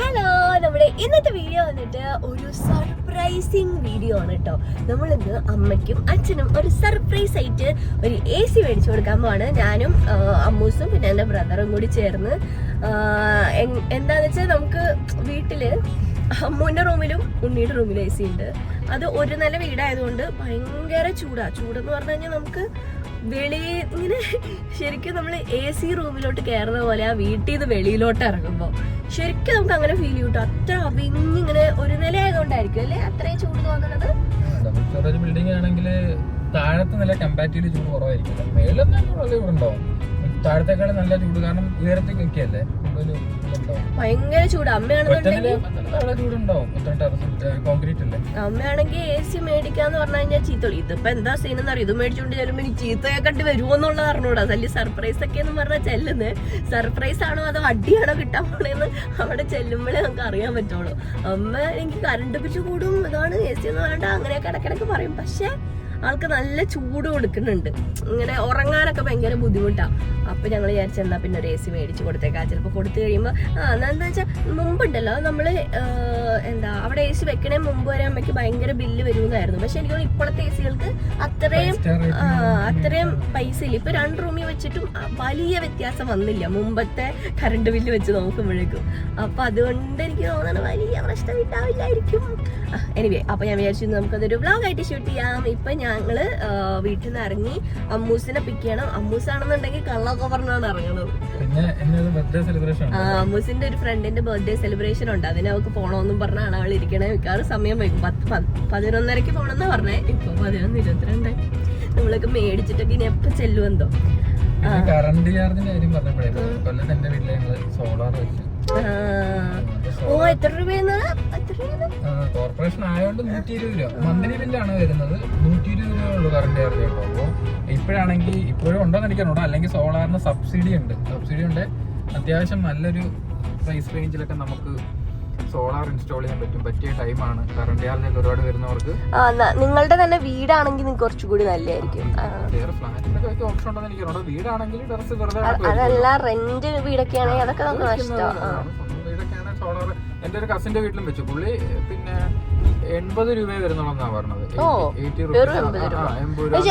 Hello നമ്മുടെ ഇന്നത്തെ video വന്നിട്ട് ഒരു സർപ്രൈസിങ് വീഡിയോ ആണ് കേട്ടോ നമ്മളിന്ന് അമ്മയ്ക്കും അച്ഛനും ഒരു സർപ്രൈസ് ആയിട്ട് ഒരു എ സി മേടിച്ചു കൊടുക്കാൻ പോവാണ്. ഞാനും അമ്മൂസും പിന്നെ എന്റെ ബ്രദറും കൂടി ചേർന്ന്. എന്താന്ന് വെച്ചാൽ നമുക്ക് വീട്ടിൽ അമ്മൂന്റെ റൂമിലും ഉണ്ണിയുടെ റൂമിലും എ സി ഉണ്ട്. അത് ഒരു നില വീടായതുകൊണ്ട് ഭയങ്കര ചൂടാ. ചൂടെന്ന് പറഞ്ഞു കഴിഞ്ഞാൽ നമുക്ക് വെളി ഇങ്ങനെ ശരിക്കും നമ്മൾ എ സി റൂമിലോട്ട് കയറുന്ന പോലെ ആ വീട്ടിൽ നിന്ന് വെളിയിലോട്ട് ഇറങ്ങുമ്പോൾ ശരിക്കും നമുക്ക് അങ്ങനെ ഫീൽ കിട്ടും ട്ടോ. അത്ര അവിഞ്ഞിങ്ങനെ ഒരു നില ആയതുകൊണ്ടായിരിക്കും അല്ലേ? അത്രയും ചൂട് തോന്നുന്നത്? സ്റ്റോറേജ് ബിൽഡിംഗ് ആണെങ്കിൽ താഴത്തെ നില കമ്പാരിറ്റീവ്ലി ചൂട് കുറവായിരിക്കും. മേളിൽ നല്ല ചൂട് ഉണ്ടാവും താഴത്തേക്കാളും നല്ല ചൂട്. കാരണം ഉയരത്തേക്ക് കൂടുതൽ ചൂടുണ്ടാവും ഭയങ്കര ചൂട്. അമ്മയാണെന്നുണ്ടെങ്കിൽ അമ്മയാണെങ്കിൽ എ സി മേടിക്കാന്ന് പറഞ്ഞു കഴിഞ്ഞാൽ ചീത്തോളി. ഇതിപ്പോ എന്താ സീൻ എന്ന് അറിയാം? ഇത് മേടിച്ചോണ്ട് ചെല്ലുമ്പോ ഇനി ചീത്തയെ കണ്ട് വരുമോ എന്നുള്ളത് അറിഞ്ഞൂടാ. വലിയ സർപ്രൈസ് ഒക്കെ എന്ന് പറഞ്ഞാൽ ചെല്ലുന്നത് സർപ്രൈസ് ആണോ അതോ അടിയാണോ കിട്ടാൻ പോണേന്ന് അവിടെ ചെല്ലുമ്പോഴേ നമുക്ക് അറിയാൻ പറ്റുള്ളൂ. അമ്മ എനിക്ക് കറണ്ട് ബില്ല് കൂടും. ഇതാണ് എ സി എന്ന് വേണ്ട അങ്ങനെ കിടക്കിടക്ക് പറയും. പക്ഷെ ആൾക്ക് നല്ല ചൂട് കൊടുക്കുന്നുണ്ട്. ഇങ്ങനെ ഉറങ്ങാനൊക്കെ ഭയങ്കര ബുദ്ധിമുട്ടാണ് അപ്പൊ ഞങ്ങൾ വിചാരിച്ച എന്നാ പിന്നെ ഒരു എ സി മേടിച്ച് കൊടുത്തേക്കാം. ചിലപ്പോൾ കൊടുത്തു കഴിയുമ്പോൾ ആ എന്താണെന്ന് എന്താ വെച്ചാൽ മുമ്പുണ്ടല്ലോ നമ്മൾ എന്താ അവിടെ എ സി വെക്കണേ മുമ്പ് വരെ അമ്മയ്ക്ക് ഭയങ്കര ബില്ല് വരുന്നതായിരുന്നു പക്ഷെ എനിക്ക് തോന്നുന്നു ഇപ്പോഴത്തെ എ സികൾക്ക് അത്രയും അത്രയും പൈസ ഇല്ല. ഇപ്പൊ രണ്ട് റൂമിൽ വെച്ചിട്ടും വലിയ വ്യത്യാസം വന്നില്ല. മുമ്പത്തെ കറണ്ട് ബില്ല് വെച്ച് നോക്കുമ്പോഴേക്കും. അപ്പോൾ അതുകൊണ്ട് എനിക്ക് തോന്നുന്നത് വലിയ പ്രശ്നം ഉണ്ടാവില്ലായിരിക്കും. എനിവേ അപ്പൊ ഞാൻ വിചാരിച്ചു നമുക്കതൊരു ആയിട്ട് ഷൂട്ട് ചെയ്യാം. ഇപ്പൊ ഞങ്ങൾ വീട്ടിൽ നിന്ന് ഇറങ്ങി അമ്മൂസിനെ പിക്ക് ചെയ്യണം. അമ്മൂസാണെന്നുണ്ടെങ്കിൽ കള്ളൊക്കെ പറഞ്ഞാണ് ഇറങ്ങുന്നത് ആ, അമ്മൂസിന്റെ ഒരു ഫ്രണ്ടിന്റെ ബർത്ത്ഡേ സെലിബ്രേഷൻ ഉണ്ട്. അതിന് അവൾക്ക് പോണോന്നും പറഞ്ഞാണ് അവൾ ഇരിക്കണേ. മിക്കവാറും സമയം വൈകും. പത്ത് പതിനൊന്നരക്ക് പോണെന്നാ പറഞ്ഞേ. ഇപ്പൊ പതിനൊന്ന് ഇരുപത്തിരണ്ട്. നമ്മളൊക്കെ മേടിച്ചിട്ടൊക്കെ ഇനി എപ്പോ ചെല്ലുമെന്തോ പിന്നെ കറണ്ട് ചാർജിന്റെ കാര്യം പറഞ്ഞപ്പോഴേ കൊല്ലത്ത് എന്റെ ഞങ്ങൾ സോളാർ വെച്ചു. ഓ എത്ര രൂപയെന്ന്? കോർപ്പറേഷൻ ആയതുകൊണ്ട് നൂറ്റി ഇരുപത് രൂപ. മന്ത്ലി ബില്ലാണ് വരുന്നത്. നൂറ്റി ഇരുപത് രൂപ ഉള്ളൂ കറണ്ട് ചാർജ് കേട്ടോ അപ്പോൾ ഇപ്പോഴാണെങ്കിൽ ഇപ്പോഴും ഉണ്ടോന്ന് എനിക്കറിഞ്ഞൂടാ അല്ലെങ്കിൽ സോളാറിന് സബ്സിഡി ഉണ്ട്. സബ്സിഡി ഉണ്ട്. അത്യാവശ്യം നല്ലൊരു പ്രൈസ് റേഞ്ചിലൊക്കെ നമുക്ക് സോളാർ ഇൻസ്റ്റാൾ ചെയ്യാൻ പറ്റും. പറ്റിയ ടൈമാണ് കറണ്ട് ചാർജ് ഒരുപാട് വരുന്നവർക്ക് നിങ്ങളുടെ തന്നെ വീടാണെങ്കിൽ നിങ്ങൾക്ക് കുറച്ചുകൂടി നല്ലതായിരിക്കും. ഓപ്ഷൻ ഉണ്ടോന്ന് എനിക്കറിഞ്ഞൂടാ വീടാണെങ്കിൽ ടെറസ് വെറുതെ അതല്ല റെന്റ് വീടൊക്കെ ആണെങ്കിൽ അതൊക്കെ നമുക്ക് നഷ്ടമാണ് സോളാർ എന്റെ ഒരു കസിന്റെ വീട്ടിലും വെച്ചു. പുള്ളി പിന്നെ എൺപത് രൂപയെ വരുന്നുള്ളൂ പറഞ്ഞത്.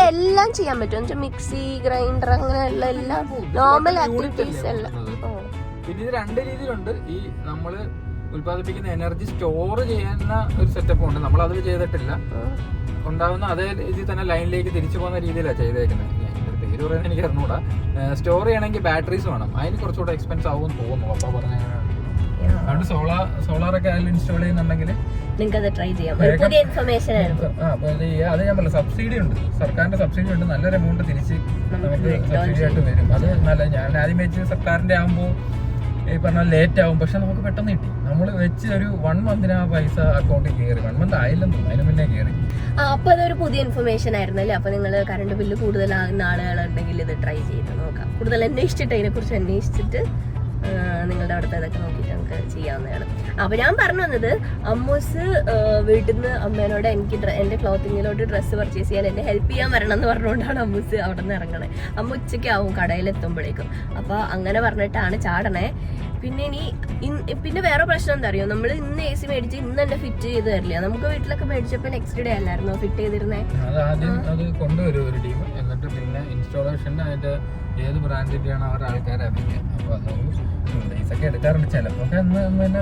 എല്ലാം ചെയ്യാൻ പറ്റും. മിക്സി ഗ്രൈൻഡർ അങ്ങനെ എല്ലാം നോർമൽ ആക്ടിവിറ്റീസ് എല്ലാം. പിന്നെ ഇത് രണ്ട് രീതിയിലുണ്ട്. ഈ നമ്മൾ ഉൽപ്പാദിപ്പിക്കുന്ന എനർജി സ്റ്റോർ ചെയ്യുന്ന ഒരു സെറ്റപ്പ് ഉണ്ട്. നമ്മൾ അതിൽ ചെയ്തിട്ടില്ല. ഉണ്ടാവുന്ന അതേ ഇതിൽ തന്നെ ലൈനിലേക്ക് തിരിച്ചു പോകുന്ന രീതിയിലാണ് ചെയ്തേക്കുന്നത്. പേര് പറയുന്നത് എനിക്ക് അറിഞ്ഞൂടാ. സ്റ്റോർ ചെയ്യണമെങ്കിൽ ബാറ്ററീസ് വേണം. അതിന് കുറച്ചുകൂടെ എക്സ്പെൻസ് ആവും തോന്നുന്നു. അപ്പൊ പറഞ്ഞ അതുകൊണ്ട് സോളാർ സോളാർ ഒക്കെ അതിൽ ഇൻസ്റ്റാൾ ചെയ്യുന്നുണ്ടെങ്കിൽ അത് ട്രൈ ചെയ്യാം. പുതിയ ഇൻഫർമേഷൻ അത് ഞാൻ പറഞ്ഞു സബ്സിഡി ഉണ്ട്. സർക്കാരിന്റെ സബ്സിഡി ഉണ്ട്. നല്ലൊരു എമൗണ്ട് തിരിച്ച് നമുക്ക് സബ്സിഡി ആയിട്ട് വരും. അത് നല്ല ഞാൻ ആദ്യം വെച്ച് സർക്കാരിന്റെ ആകുമ്പോൾ ഈ പറഞ്ഞ ലേറ്റ് ആവും. പക്ഷെ നമുക്ക് പെട്ടെന്ന് കിട്ടി. നമ്മൾ വെച്ച് ഒരു വൺ മന്തിന് ആ പൈസ അക്കൗണ്ടിൽ കയറി വൺ മന്ത് ആയില്ലെന്ന് അതിന് മുന്നേ കയറി അപ്പൊ അതൊരു പുതിയ ഇൻഫർമേഷൻ ആയിരുന്നു അല്ലേ? അപ്പൊ നിങ്ങൾ കറണ്ട് ബില്ല് കൂടുതലാകുന്ന ആളുകളുണ്ടെങ്കിൽ ഇത് ട്രൈ ചെയ്ത് നോക്കാം. കൂടുതൽ അന്വേഷിച്ചിട്ട് അതിനെ കുറിച്ച് അന്വേഷിച്ചിട്ട് നിങ്ങളുടെ അവിടുത്തെ അതൊക്കെ നോക്കിയിട്ട് നമുക്ക് ചെയ്യാവുന്നതാണ്. അപ്പോൾ ഞാൻ പറഞ്ഞു വന്നത് അമ്മൂസ് വീട്ടിൽ നിന്ന് അമ്മേനോട് എനിക്ക് എന്റെ ക്ലോത്തിങ്ങിലോട്ട് ഡ്രസ്സ് പർച്ചേസ് ചെയ്യാൻ എന്നെ ഹെൽപ്പ് ചെയ്യാൻ വരണം എന്ന് പറഞ്ഞുകൊണ്ടാണ് അമ്മൂസ് അവിടെ നിന്ന് ഇറങ്ങണേ. അമ്മ ഉച്ചയ്ക്കാവും കടയിലെത്തുമ്പോഴേക്കും. അപ്പോൾ അങ്ങനെ പറഞ്ഞിട്ടാണ് ചാടണേ. പിന്നെ ഇനി പിന്നെ വേറെ പ്രശ്നം എന്താ അറിയോ? നമ്മൾ ഇന്ന് എ സി മേടിച്ച് ഇന്ന് തന്നെ ഫിറ്റ് ചെയ്ത് തരില്ല? നമുക്ക് വീട്ടിലൊക്കെ മേടിച്ചപ്പോൾ നെക്സ്റ്റ് ഡേ അല്ലായിരുന്നോ ഫിറ്റ് ചെയ്തിരുന്നേ? അത് ആദ്യം അത് കൊണ്ടുവരും ഒരു ടീം എന്നിട്ട് പിന്നെ ഇൻസ്റ്റാളേഷൻ അതിന്റെ ഏത് ബ്രാൻഡിന്റെയാണ് അവരുടെ ആൾക്കാരെ അറിയിക്കുക അപ്പൊ അതൊരു ഒക്കെ എടുക്കാറുണ്ട്. ചിലപ്പോ ഒക്കെ അന്ന് അന്ന് തന്നെ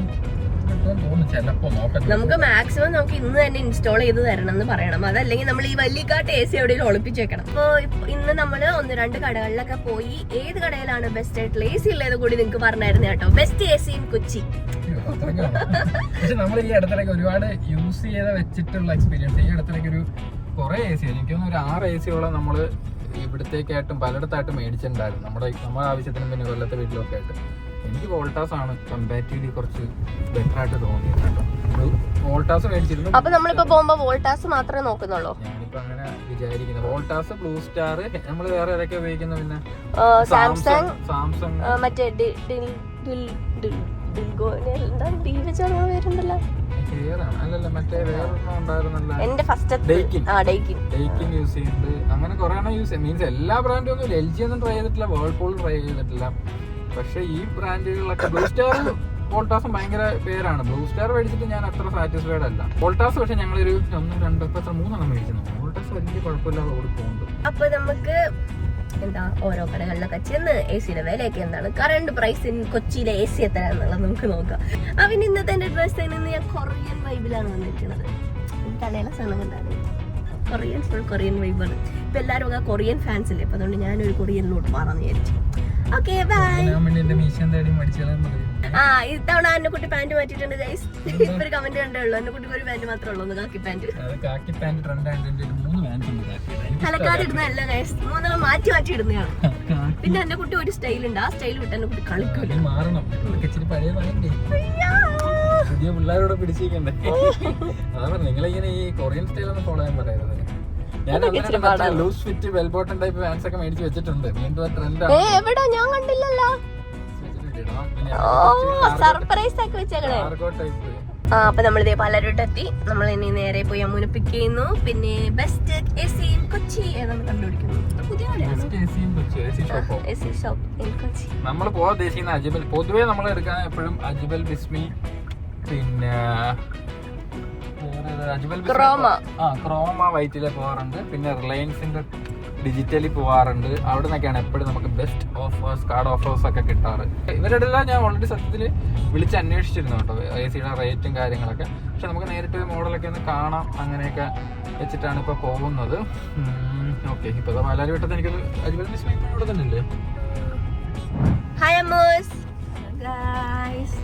കിട്ടുമെന്ന് തോന്നുന്നു. ചിലപ്പോ നോക്കാം നമുക്ക് മാക്സിമം നമുക്ക് ഇന്ന് തന്നെ ഇൻസ്റ്റാൾ ചെയ്ത് തരണം എന്ന് പറയണം. അതല്ലെങ്കിൽ നമ്മൾ ഈ വല്ലിക്കാട്ട് എ സി എവിടെയും ഒളിപ്പിച്ച് വെക്കണം. അപ്പോൾ ഇന്ന് നമ്മൾ ഒന്ന് രണ്ട് കടകളിലൊക്കെ പോയി ഏത് കടയിലാണ് ബെസ്റ്റ് ആയിട്ടുള്ള എ സി ഉള്ളത് കൂടി നിങ്ങൾക്ക് പറഞ്ഞായിരുന്നു കേട്ടോ. Best A C in Kochi. പക്ഷെ നമ്മൾ ഈ അടുത്തിടയ്ക്ക് ഒരുപാട് യൂസ് ചെയ്ത വെച്ചിട്ടുള്ള എക്സ്പീരിയൻസ് ഈ അടുത്തിടയ്ക്ക് ഒരു കുറെ എ സി എനിക്ക് തോന്നുന്നു ഒരു ആറ് എ സിയോളം നമ്മൾ ഇവിടത്തേക്കായിട്ടും പലയിടത്തായിട്ടും മേടിച്ചിട്ടുണ്ടായിരുന്നു. നമ്മുടെ നമ്മുടെ ആവശ്യത്തിനും പിന്നെ കൊല്ലത്തെ വീട്ടിലൊക്കെ ആയിട്ട്. എനിക്ക് വോൾട്ടാസ് ആണ് കമ്പാരിറ്റീവ്ലി കുറച്ച് ബെറ്റർ ആയിട്ട് തോന്നിയത് കേട്ടോ. വോൾട്ടാസ് മേടിച്ചിരുന്നു. അപ്പൊ നമ്മളിപ്പോ പോകുമ്പോ വോൾട്ടാസ് മാത്രമേ നോക്കുന്നുള്ളൂ? ഞാനിപ്പോ അങ്ങനെ വിചാരിക്കുന്നത് വോൾട്ടാസ് ബ്ലൂ സ്റ്റാർ നമ്മൾ വേറെ ഏതൊക്കെ ഉപയോഗിക്കുന്ന പിന്നെ? സാംസങ് സാംസങ് മറ്റേ പേരുണ്ടല്ലോ എന്റെ ഫസ്റ്റ് യൂസ് ചെയ്യുന്നുണ്ട് അങ്ങനെ കുറെ എണ്ണം യൂസ് മീൻസ് എല്ലാ ബ്രാൻഡും ഒന്നും എൽ ജി ഒന്നും ട്രൈ ചെയ്തിട്ടില്ല. വേൾപൂൾ ട്രൈ ചെയ്തിട്ടില്ല. പക്ഷെ ഈ ബ്രാൻഡുകളൊക്കെ ബ്ലൂ സ്റ്റാർ വോൾട്ടാസും ഭയങ്കര പേരാണ്. ബ്ലൂ സ്റ്റാർ മേടിച്ചിട്ട് ഞാൻ അത്ര സാറ്റിസ്ഫൈഡ് അല്ല. വോൾട്ടാസ് പക്ഷെ ഞങ്ങളൊരു ഒരു രണ്ട് എത്ര മൂന്നെണ്ണം മേടിച്ചു വോൾട്ടാസ് വലിയ കുഴപ്പമില്ലാതെ ഓടി പോകുന്നുണ്ട്. അപ്പൊ നമുക്ക് എന്താ ഓരോ കടകളിലൊക്കെ ചെന്ന് എ സിയുടെ വിലയൊക്കെ എന്താണ്? കറണ്ട് പ്രൈസ് ഇൻ കൊച്ചിയിലെ എ സി എത്ര എന്നുള്ളത് നമുക്ക് നോക്കാം. അവൻ ഇന്നത്തെ എന്റെ ഡ്രസ് നിന്ന് ഞാൻ കൊറിയൻ വൈബിലാണ് വന്നിരിക്കുന്നത്. തലയിലെ സാധനം കൊണ്ടാണ് കൊറിയൻ ഫുൾ കൊറിയൻ വൈബാണ് ഇപ്പൊ എല്ലാവരും ഒക്കെ കൊറിയൻ ഫാൻസ് അല്ലേ? അപ്പൊ അതുകൊണ്ട് ഞാനൊരു കൊറിയനിലോട്ട് മാറാന്ന് വിചാരിച്ചു. ഓക്കെ ബൈ ആ ഇത്തവണ അന്നക്കുട്ടി പാന്റ് മാറ്റിയിട്ടുണ്ട് ഗൈസ് ഇപ്പൊ ഒരു കമന്റ് കണ്ടേ ഉള്ളൂ. അന്നക്കുട്ടിക്ക് ഒരു പാന്റ് മാത്രമേ ഉള്ളൂ khaki pant khaki pant trend Thalakkad ഇടുന്നതല്ല ഗൈസ് മൂന്നെണ്ണം മാറ്റി മാറ്റി ഇടുന്നതാണ്. പിന്നെ എന്റെ കുട്ടി ഒരു സ്റ്റൈൽ ഉണ്ട്. ആ സ്റ്റൈൽ വിട്ട് എന്റെ കുട്ടി കളിക്കൂല. മാറണം. പുതിയ പിള്ളേരോട് പിടിച്ചിരിക്കണ്ടേ? അതാ പറഞ്ഞ നിങ്ങളിങ്ങനെ ഈ കൊറിയൻ സ്റ്റൈൽ ഒന്നും ഫോളോ ചെയ്യാൻ പറയരുത്. ഞാൻ loose fit bell bottom type pants ഒക്കെ മേടിച്ച് വെച്ചിട്ടുണ്ട്. വീണ്ടും ട്രെൻഡ് എവിടാ? ഞാൻ കണ്ടില്ലല്ലോ. സർപ്രൈസ് ആക്കി വെച്ചേക്കണേ. ടൈപ്പ് അപ്പൊ നമ്മളിതേ ഇതേ പലരോട്ട് എത്തി നമ്മൾ ഇനി നേരെ പോയി അമ്മൂനെ പിക്ക് ചെയ്യുന്നു. പിന്നെ best A C in Kochi ഏതാണ് കണ്ടുപിടിക്കുന്നു? പുതിയ നമ്മൾ പോകാൻ ഉദ്ദേശിക്കുന്ന അജിബൽ പൊതുവേ നമ്മൾ എടുക്കാൻ എപ്പോഴും അജിബൽ ബിസ്മി പിന്നെ അജിബൽ? ക്രോമ. ആ ക്രോമ വൈറ്റിലെ പോകാറുണ്ട് പിന്നെ റിലയൻസിന്റെ ഡിജിറ്റലി പോകാറുണ്ട് അവിടെ നിന്നൊക്കെയാണ് എപ്പോഴും നമുക്ക് ബെസ്റ്റ് ഓഫേഴ്സ് കാർഡ് ഓഫേഴ്സ് ഒക്കെ കിട്ടാറ്. ഇവരുടെ എല്ലാം ഞാൻ ഓൾറെഡി സത്യത്തിൽ വിളിച്ച് അന്വേഷിച്ചിരുന്നു കേട്ടോ. എ സിയുടെ റേറ്റും കാര്യങ്ങളൊക്കെ. പക്ഷെ നമുക്ക് നേരിട്ട് മോഡലൊക്കെ ഒന്ന് കാണാം. അങ്ങനെയൊക്കെ വെച്ചിട്ടാണ് ഇപ്പോൾ പോകുന്നത്. ഓക്കെ ഇപ്പോൾ പാലാരി വിട്ടത് എനിക്കൊരു അജിബൽ ബിസ്മി ഇവിടെ തന്നെ ഇല്ലേ ഹായ് അമ്മൂസ്. ഗൈസ്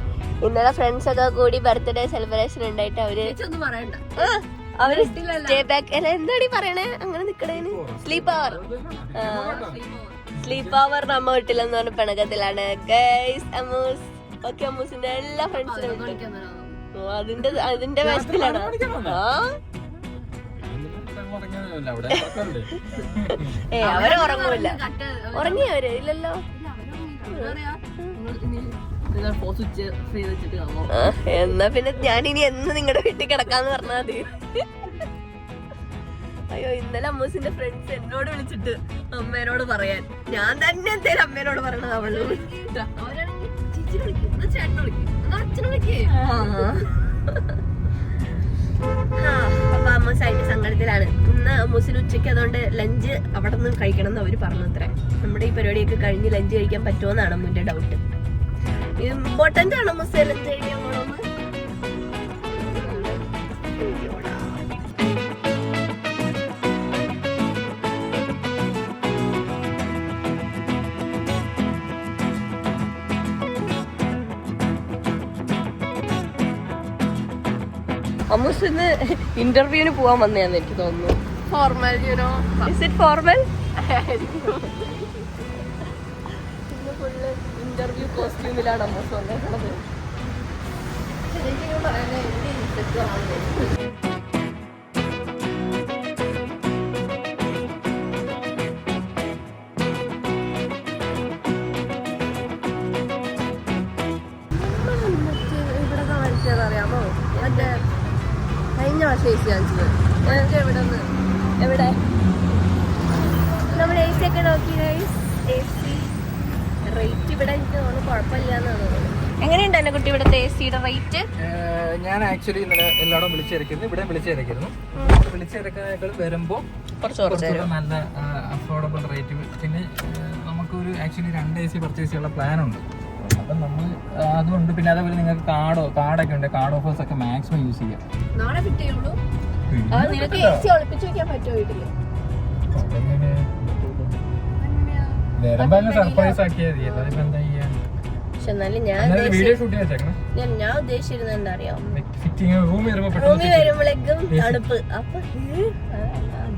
ഇന്നലെ ഫ്രണ്ട്സ് ഒക്കെ കൂടി ബർത്ത്ഡേ സെലിബ്രേഷൻ ഉണ്ടായിട്ട് അവർ ആ, അവർ സ്റ്റേ ബാക്ക് അല്ല എന്താടി പറയണേ? അങ്ങനെ നിക്കണേന്. സ്ലീപ്പ് അവർ സ്ലീപ്പ് അവർ നമ്മ വീട്ടിലെന്ന് പറഞ്ഞ പിണക്കത്തിലാണ്. ഗൈസ് അമ്മൂസ്. ഓക്കെ അമ്മൂസിന്റെ എല്ലാ ഫ്രണ്ട്സിനും അതിന്റെ അതിന്റെ വേഷത്തിലാണ്. ആ? അവിടെ ഏ അവർ ഉറങ്ങൂല. ഇല്ലല്ലോ. എന്നാ പിന്നെ ഞാൻ ഇനി എന്ന് നിങ്ങളുടെ വീട്ടിൽ കിടക്കാന്ന് പറഞ്ഞാൽ മതി. അയ്യോ ഇന്നലെ അമ്മൂസിന്റെ ഫ്രണ്ട്സ് എന്നോട് വിളിച്ചിട്ട് അമ്മേനോട് പറയാൻ. ഞാൻ തന്നെ എന്തേലും അമ്മേനോട് പറയണത് അവൾ. അപ്പൊ അമ്മൂസ് അതിന്റെ സങ്കടത്തിലാണ്. ഇന്ന് അമ്മൂസിന് ഉച്ചയ്ക്ക് അതുകൊണ്ട് ലഞ്ച് അവിടെ നിന്ന് കഴിക്കണം എന്ന് അവർ പറഞ്ഞു അത്രേ നമ്മുടെ ഈ പരിപാടിയൊക്കെ കഴിഞ്ഞ് ലഞ്ച് കഴിക്കാൻ പറ്റുമോന്നാണ് അമ്മൂന്റെ ഡൗട്ട് ഇമ്പോർട്ടന്റ് ആണോ മുസ്സേ ലഞ്ച് കഴിക്കാൻ പോണോന്ന് അമ്മൂസ് ഇന്ന് ഇന്റർവ്യൂവിന് പോവാൻ വന്നതാന്ന് എനിക്ക് തോന്നുന്നു formal, you know. Is it formal കോസ്റ്റ്യൂമിലാണ് Ammus സ്വന്തം ശരിക്കും എനിക്ക് ഇൻസെക്ട് കുട്ടി വെയിറ്റ് റേറ്റ് ഞാൻ ആക്ച്വലി ഇന്നലെ എല്ലായിടും വിളിച്ചിരിക്കുന്നു ഇവിടെ വിളിച്ചിരിക്കുന്നു. വിളിച്ചിരിക്കാനായിട്ട് വരുമ്പോൾ കുറച്ച് കുറച്ച് നല്ല അഫോർഡബിൾ റേറ്റ് പിന്നെ നമുക്കൊരു ആക്ച്വലി രണ്ട് എ സി പർച്ചേസ് ചെയ്യാനുള്ള പ്ലാൻ ഉണ്ട്. അപ്പം നമ്മൾ അതുകൊണ്ട് പിന്നെ അതേപോലെ നിങ്ങൾക്ക് കാർഡോ കാർഡൊക്കെ ഉണ്ട്. കാർഡ് ഓഫേഴ്സ് ഒക്കെ മാക്സിമം യൂസ് ചെയ്യാം. നാളെ നിനക്ക് എ സി ഒളിപ്പിച്ച് വെക്കാൻ പറ്റുമോ വീട്ടിൽ? അതെങ്ങനെ? വരുമ്പോ സർപ്രൈസ് ആക്കിയാൽ മതി. അല്ലാതെ എന്താ ചെയ്യാ? പക്ഷെ എന്നാലും ഞാൻ വീഡിയോ ഷൂട്ട് ചെയ്യാൻ ഞാൻ ഞാൻ ഉദ്ദേശിച്ചിരുന്നത് എന്താ അറിയാം റൂമിൽ വരുമ്പോ വരുമ്പോഴേക്കും തണുപ്പ്. അപ്പൊ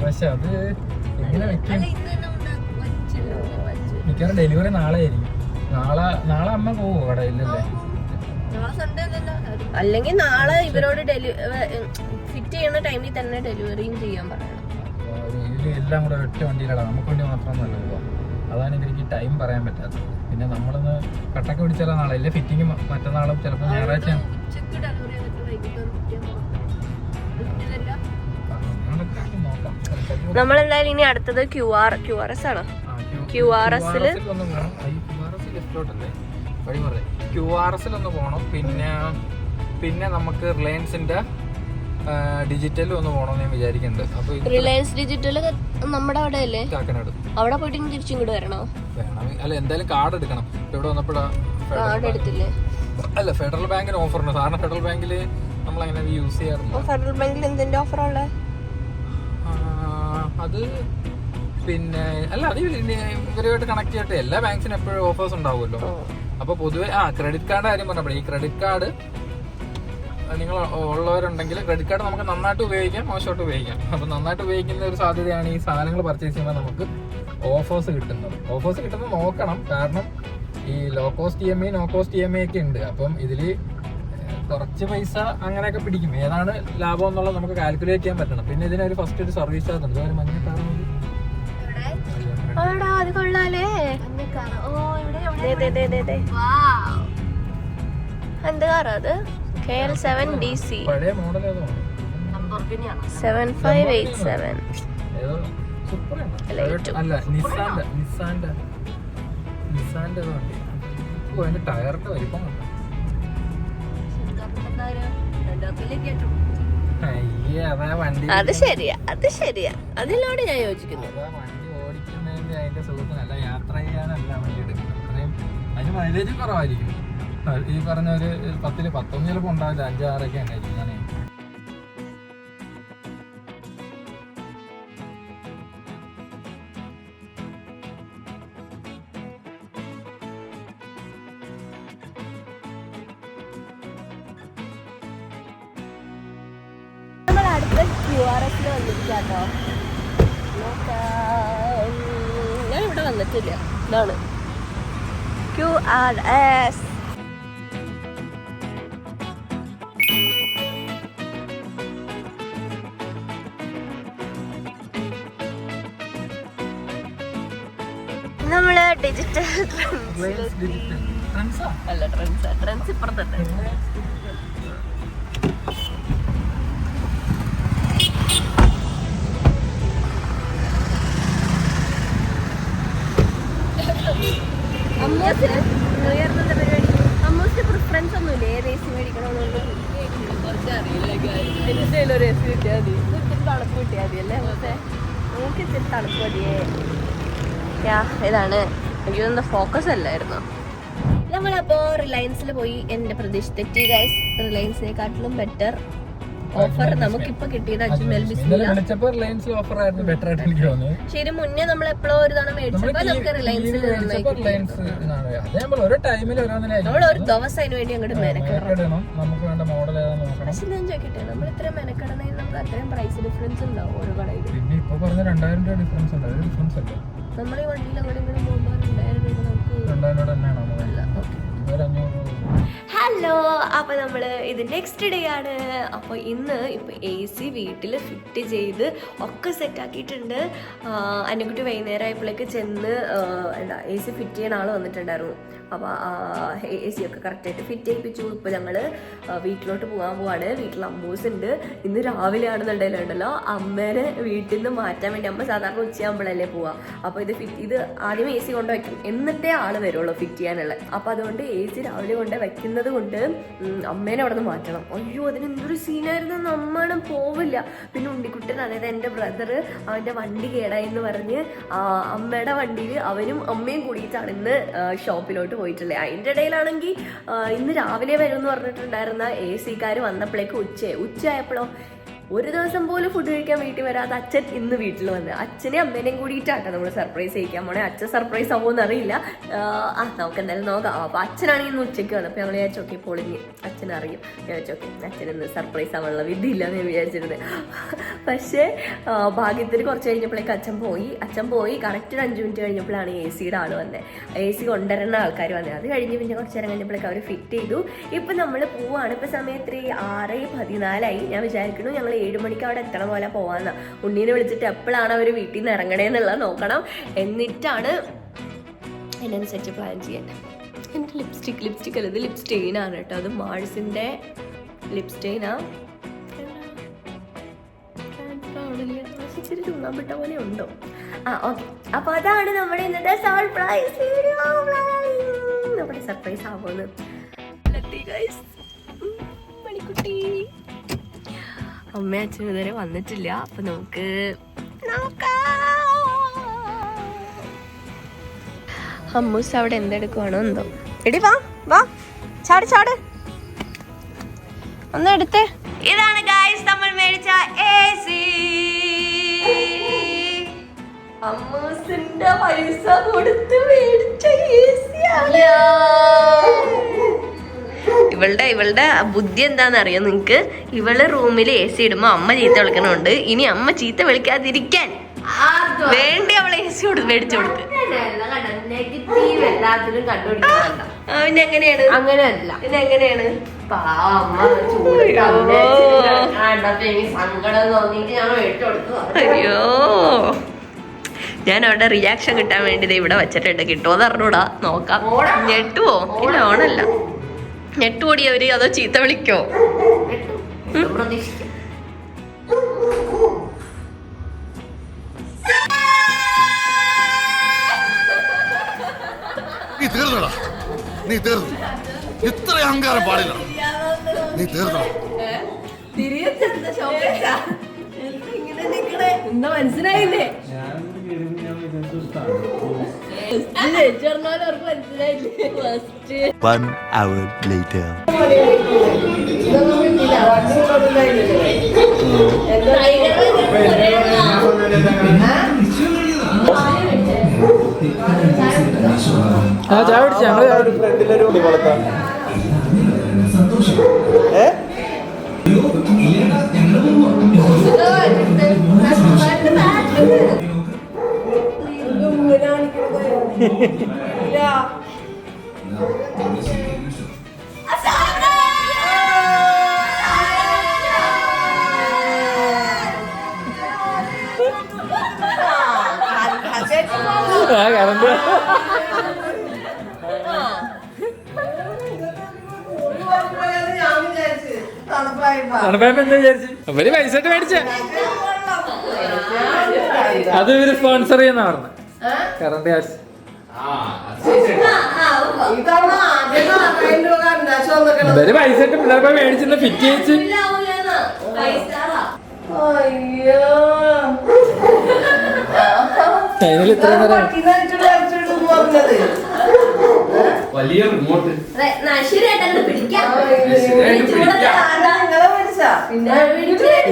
പക്ഷെ അത് എങ്ങനെ വെക്കും? മിക്കവാറും ഡെലിവറി നാളെ ആയിരിക്കും. നാളെ നാളെ അമ്മ പോവോ അല്ലല്ലോ അല്ലെങ്കിൽ നാളെ ഇവരോട് ഫിറ്റ് ചെയ്യുന്ന ടൈമിൽ തന്നെ ഡെലിവറിയും ചെയ്യാൻ പറയണം. എല്ലാം കൂടെ ഒറ്റ വണ്ടിയിലാണ്? നമുക്ക് വേണ്ടി മാത്രം നല്ലത് അതാണ് എനിക്ക് ടൈം പറയാൻ പറ്റാത്തത്. പിന്നെ നമ്മളിന്ന് കട്ടൊക്കെ പിടിച്ചാൽ നാളെ. അല്ലെ ഫിറ്റിംഗ് മറ്റന്നാളും ചിലപ്പോൾ ഞായറാഴ്ച. നമ്മൾ എന്തായാലും ഇനി അടുത്തത് Q R Q R S ആണ് Q R S Q R S ഒന്ന് പോകണം പിന്നെ പിന്നെ നമുക്ക് റിലയൻസിന്റെ ഡിജിറ്റലും ഒന്ന് പോകണമെന്ന് ഞാൻ വിചാരിക്കുന്നുണ്ട് അപ്പൊ റിലയൻസ് ഡിജിറ്റൽ നമ്മുടെ അവിടെ അല്ലേ കാക്കനാട് അവിടെ പോയിട്ട് തിരിച്ചും ഇങ്ങോട്ട് വരണോ? വേണം. അല്ല എന്തായാലും കാർഡ് എടുക്കണം. ഇവിടെ വന്നപ്പോഴാ കാർഡ് എടുത്തില്ലേ? അല്ല ഫെഡറൽ ബാങ്കിന് ഓഫർ ഉണ്ട്. സാറിന് ഫെഡറൽ ബാങ്കിൽ നമ്മൾ അങ്ങനെ യൂസ് ചെയ്യാറുണ്ട് ഫെഡറൽ ബാങ്കിൽ എന്തിന്റെ ഓഫർ ഉള്ളത് അത് പിന്നെ അല്ല അത് ഇവരുമായിട്ട് കണക്ട് ചെയ്തിട്ട് എല്ലാ ബാങ്ക്സിനും എപ്പോഴും ഓഫേഴ്സ് ഉണ്ടാവുമല്ലോ. അപ്പൊ പൊതുവെ ആ ക്രെഡിറ്റ് കാർഡ് കാര്യം പറഞ്ഞപ്പോൾ ഈ ക്രെഡിറ്റ് കാർഡ് നിങ്ങൾ ഉള്ളവരുണ്ടെങ്കിൽ ക്രെഡിറ്റ് കാർഡ് നമുക്ക് നന്നായിട്ട് ഉപയോഗിക്കാം മോശമായിട്ട് ഉപയോഗിക്കാം. അപ്പോൾ നന്നായിട്ട് ഉപയോഗിക്കുന്ന ഒരു സാധ്യതയാണ് ഈ സാധനങ്ങൾ പർച്ചേസ് ചെയ്യുമ്പോൾ നമുക്ക് ഓഫേഴ്സ് കിട്ടുന്നത്. ഓഫേഴ്സ് കിട്ടുന്നത് നോക്കണം. കാരണം ഈ low cost E M I no cost E M I ഒക്കെ ഉണ്ട്. അപ്പം ഇതിൽ കുറച്ച് പൈസ അങ്ങനെയൊക്കെ പിടിക്കും. ഏതാണ് ലാഭം എന്നുള്ളത് നമുക്ക് കാൽക്കുലേറ്റ് ചെയ്യാൻ പറ്റണം. പിന്നെ ഇതിനൊരു ഫസ്റ്റ് ഒരു സർവീസ് ചാർജ് ഉണ്ട്. ഇതൊരു മഞ്ഞ കാർ അത് കൊള്ളാലേ. ദേ, ദേ, ദേ, ദേ, ദേ. എന്ത് കാറാ അത്? K L seven D C. Seven five eight seven. അല്ല, നിസാന്റെ നിസാന്റെ നിസാന്റെ അതിന്റെ ടയറിന്റെ വലിപ്പം അതാ വണ്ടി അത് ശരിയാ അത് ശരിയാ. അതിനോട് ഞാൻ യോജിക്കുന്നു. വണ്ടി ഓടിക്കുന്നതിന്റെ അതിന്റെ സുഖത്തിനല്ല യാത്ര ചെയ്യാനല്ല വണ്ടി എടുക്കുന്നത്. അത്രയും അതിന് മൈലേജ് കുറവായിരിക്കും. ഈ പറഞ്ഞ ഒരു പത്തിൽ പത്തൊന്നും ചിലപ്പോൾ ഉണ്ടാവില്ല അഞ്ചാറൊക്കെ ഉണ്ടായിരിക്കും ഞാൻ. ഞാൻ ഇവിടെ വന്നിട്ടില്ല. ഇതാണ്. Q R S digital digital ട്രെൻഡ്സാ അല്ല ട്രെൻഡ്സ് ട്രെൻഡ്സ് ഇപ്പുറത്തുണ്ട് അമ്മൂസിന് ഇയറിന്റെ പരിപാടി? അമ്മൂസിന് പ്രിഫറൻസ് ഒന്നുമില്ല ഏത് എ സി മേടിക്കണമെന്നുള്ളത് എന്തെങ്കിലും ഒരു എ സി കിട്ടിയാൽ മതി. ഇത്തിരി തണുപ്പ് കിട്ടിയാൽ മതി അല്ലേ നമുക്ക് ഇത്തിരി തണുപ്പ് മതിയേ. യാ ഇതാണ്. എനിക്ക് തോന്നുന്ന ഫോക്കസ് അല്ലായിരുന്നു. നമ്മളപ്പോ റിലയൻസിൽ പോയി എന്റെ പ്രതീക്ഷ തെറ്റി ഗൈസ് റിലയൻസിനെക്കാട്ടിലും ബെറ്റർ ഓഫർ നമുക്കിപ്പോ കിട്ടിയത് അജ്മൽ വിളിച്ചപ്പോ റിലയൻസ് ഓഫർ ആയിരുന്നു. ബെറ്റർ ആയിട്ട് എനിക്ക് തോന്നുന്നു ശരി മുന്നേ നമ്മൾ എപ്പോഴോ ഒരു തവണ മേടിച്ചപ്പോ നമുക്ക് റിലയൻസിൽ ഓരോ ടൈമിൽ നമ്മൾ ഒരു ദിവസം അതിന് വേണ്ടി അങ്ങോട്ട് മെനക്കെടണം. നമുക്ക് വേണ്ട മോഡൽ ഏതാന്ന് നോക്കണം. പക്ഷെ ഞാൻ ചോദിക്കട്ടെ നമ്മൾ ഇത്ര മെനക്കെടണേൽ നമുക്ക് അത്രയും പ്രൈസ് ഡിഫറൻസ് ഉണ്ടാവും ഓരോ കടയിൽ പിന്നെ ഇപ്പൊ പറഞ്ഞ രണ്ടായിരം രൂപ ഡിഫറൻസ് ഉണ്ട്. അതൊരു ഡിഫറൻസ് അല്ല. നമ്മൾ ഈ വണ്ടിയിൽ അങ്ങോട്ട് ഇങ്ങനെ പോകുമ്പോൾ രണ്ടായിരം രൂപ നമുക്ക് രണ്ടായിരം രൂപ തന്നെയാണ് ഓക്കെ. ഒരു അഞ്ഞൂറ് ഹലോ അപ്പോൾ നമ്മൾ ഇത് നെക്സ്റ്റ് ഡേ ആണ്. അപ്പോൾ ഇന്ന് ഇപ്പോൾ എ സി വീട്ടിൽ ഫിറ്റ് ചെയ്ത് ഒക്കെ സെറ്റാക്കിയിട്ടുണ്ട് കുട്ടി വൈകുന്നേരം ആയപ്പോഴേക്ക് ചെന്ന് എന്താ എ സി ഫിറ്റ് ചെയ്യുന്ന ആൾ വന്നിട്ടുണ്ടായിരുന്നു. അപ്പോൾ എ സി ഒക്കെ കറക്റ്റായിട്ട് ഫിറ്റ് ചെയ്യിപ്പിച്ചു. ഇപ്പോൾ ഞങ്ങൾ വീട്ടിലോട്ട് പോകാൻ പോവാണ്. വീട്ടിൽ അമ്മൂസ് ഉണ്ട്. ഇന്ന് രാവിലെ ആണെന്നുണ്ടെങ്കിലുണ്ടല്ലോ അമ്മേനെ വീട്ടിൽ നിന്ന് മാറ്റാൻ വേണ്ടി അമ്മ സാധാരണ ഉച്ചയാകുമ്പോഴല്ലേ പോവാ. അപ്പോൾ ഇത് ഫിറ്റ് ഇത് ആദ്യം എ സി കൊണ്ട് വയ്ക്കും എന്നിട്ടേ ആൾ വരുള്ളൂ ഫിറ്റ് ചെയ്യാനുള്ള. അപ്പോൾ അതുകൊണ്ട് എ സി രാവിലെ കൊണ്ട് വെക്കുന്നത് കൊണ്ട് അമ്മേനെ അവിടെ നിന്ന് മാറ്റണം. അയ്യോ അതിന് എന്തൊരു സീനായിരുന്നു നമ്മളും പോവില്ല. പിന്നെ ഉണ്ണിക്കുട്ടൻ അതായത് എന്റെ ബ്രദർ അവന്റെ വണ്ടി കേടായി എന്ന് പറഞ്ഞ് അമ്മയുടെ വണ്ടിയിൽ അവനും അമ്മയും കൂടിയിട്ടാണ് ഇന്ന് ഷോപ്പിലോട്ട് പോയിട്ടുള്ളത്. അതിന്റെ ഇടയിലാണെങ്കിൽ ഇന്ന് രാവിലെ വരും എന്ന് പറഞ്ഞിട്ടുണ്ടായിരുന്ന എ സിക്കാർ വന്നപ്പോഴേക്ക് ഉച്ച ഉച്ചയായപ്പോഴോ ഒരു ദിവസം പോലും ഫുഡ് കഴിക്കാൻ വീട്ടിൽ വരാതെ അച്ഛൻ ഇന്ന് വീട്ടിൽ വന്ന്. അച്ഛനെ അമ്മേനെയും കൂടിയിട്ടാട്ടോ നമ്മൾ സർപ്രൈസ് ചെയ്യിക്കാൻ പോണേ. അച്ഛൻ സർപ്രൈസ് ആവുമെന്ന് അറിയില്ല. ആ നമുക്ക് എന്തായാലും നോക്കാം. അപ്പോൾ അച്ഛനാണെങ്കിൽ ഇന്ന് ഉച്ചയ്ക്ക് വന്നത് അപ്പൊ ഞങ്ങൾ വിചാരിച്ചു ഓക്കെ പൊളിഞ്ഞ് അച്ഛൻ അറിയും വിചാരിച്ചു ഓക്കെ അച്ഛൻ ഇന്ന് സർപ്രൈസ് ആവാനുള്ള വിധിയില്ല എന്ന് വിചാരിച്ചിരുന്നത് പക്ഷേ ഭാഗ്യത്തിൽ കുറച്ച് കഴിഞ്ഞപ്പോഴേക്ക് അച്ഛൻ പോയി. അച്ഛൻ പോയി. കറക്റ്റ് ഒരു അഞ്ച് മിനിറ്റ് കഴിഞ്ഞപ്പോഴാണ് എ സിയുടെ ആൾ വന്നത് എ സി കൊണ്ടുവരുന്ന ആൾക്കാർ വന്നത് അത് കഴിഞ്ഞ് പിന്നെ കുറച്ച് നേരം കഴിഞ്ഞപ്പോഴേക്ക് അവർ ഫിറ്റ് ചെയ്തു. ഇപ്പം നമ്മൾ പോവാണ്. ഇപ്പം സമയത്ത് ആറ് പതിനാലായി. ഞാൻ വിചാരിക്കുന്നു ഞങ്ങൾ ഏഴ് മണിക്ക് അവിടെ എത്തണ പോലെ പോവാന്ന്. ഉണ്ണീനെ വിളിച്ചിട്ട് എപ്പോഴാണ് അവർ വീട്ടിൽ നിന്ന് ഇറങ്ങണേന്നുള്ളത് നോക്കണം. എന്നിട്ടാണ് അതിനനുസരിച്ച് പ്ലാൻ ചെയ്യാൻ എനിക്ക് ലിപ്സ്റ്റിക് ലിപ്സ്റ്റിക് അല്ല ഇത് ലിപ്സ്റ്റെയിൻ ആണ് കേട്ടോ. അത് മാഴ്സിന്റെ ലിപ്സ്റ്റെയിനാ ഇച്ചിരി ചുണ്ണാമ്പിട്ട പോലെ ഉണ്ടോ ആ ഓക്കെ അപ്പൊ അതാണ് നമ്മുടെ ഇന്നത്തെ സർപ്രൈസ് വീഡിയോ സർപ്രൈസ് ആവുമെന്ന്. അമ്മ അച്ഛനും ഇതുവരെ വന്നിട്ടില്ല. അപ്പൊ നമുക്ക് അമ്മൂസ് അവിടെ എന്തെടുക്കുവാണോ എന്തോ. എടി വാ വാ. ചാട് ചാട്. ഒന്ന് എടുത്തേ. ഇതാണ് ഗായ്സ് നമ്മൾ മേടിച്ച എ സി അമ്മൂസിന്റെ പൈസ കൊടുത്ത് മേടിച്ച ഇവളുടെ ഇവളുടെ ബുദ്ധി എന്താണെന്നറിയോ നിങ്ങക്ക്? ഇവൾ റൂമിൽ എ സി ഇടുമ്പോ അമ്മ ചീത്ത വിളിക്കണുണ്ട്. ഇനി അമ്മ ചീത്ത വിളിക്കാതിരിക്കാൻ വേണ്ടി അവൾ എ സി കൊടുത്ത് മേടിച്ചു കൊടുത്ത് പിന്നെ എങ്ങനെയാണ്? അങ്ങനെയല്ല. പിന്നെ എങ്ങനെയാണ്? അയ്യോ. ഞാൻ അവിടെ റിയാക്ഷൻ കിട്ടാൻ വേണ്ടി ഇവിടെ വെച്ചിട്ടുണ്ട്. കിട്ടുമോന്ന് അറിഞ്ഞൂടാ. നോക്കാം. ഞെട്ടുവോ? ഇല്ല ഓണല്ല. ഞെട്ടുപൊടി അവർ അതോ ചീത്ത വിളിക്കോ? നീ തീർന്നടാ. നീ തീർന്നു. ഇത്ര അഹങ്കാരം പാടില്ല. നീ മനസ്സിലായില്ലേ? One hour later. ആ ചായ പിടിച്ചു ഞങ്ങൾ ആ കറണ്ട് തണുപ്പായപ്പോ എന്താ വിചാരിച്ചു അവർ പൈസ ഇട്ട് മേടിച്ച. അത് ഇവർ സ്പോൺസർ ചെയ്യുന്ന പറഞ്ഞു കറണ്ട് കാശ്. ഇവർ പൈസ ഇട്ട് പിള്ളേർപ്പോ മേടിച്ചിട്ട് ഫിറ്റ് ചെയ്ച്ച് അതിനിൽ ഇത്രയും നേരം വലിയ റിമോട്ട്.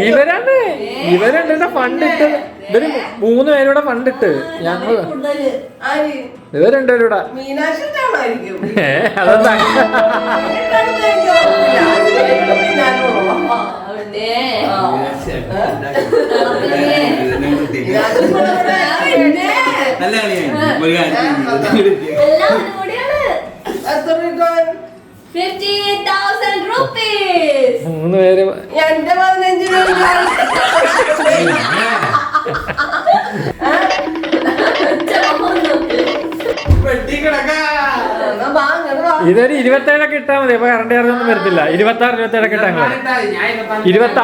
ഇവരാണ്. ഇവരുണ്ട് ഫണ്ട് ഇട്ട്? ഇവർ മൂന്ന് പേരൂടെ ഫണ്ട് ഇട്ട്. ഞങ്ങൾ ഇവരുണ്ട് ഇവിടെ. ഏ അതെന്താ നല്ല കളിയാണ് ഒരു കാര്യം മൂന്ന് പേര് എന്റെ പതിനഞ്ച് ഇതൊരു ഇരുപത്തേഴൊക്കെ ഇട്ടാ മതി അപ്പൊ കറണ്ട് ചാർജ് ഒന്നും വരത്തില്ല. ഇരുപത്തി ആറ് ഇരുപത്തേഴൊക്കെ ഇട്ടാ മതി. ഇരുപത്തി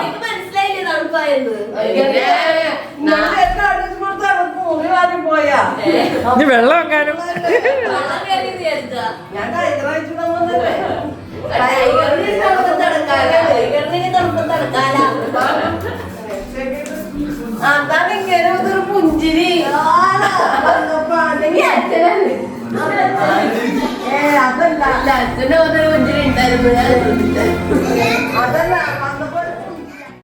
തണുപ്പായെന്ന് പോയാ? ഇനി വെള്ളം വിചാരിച്ചാ ഞാൻ അതാണ് ഇങ്ങനെ ഒരു പുഞ്ചിരി. അതല്ല ഒരു ഉണ്ടായിരുന്നു. ശ്രദ്ധിച്ചത്.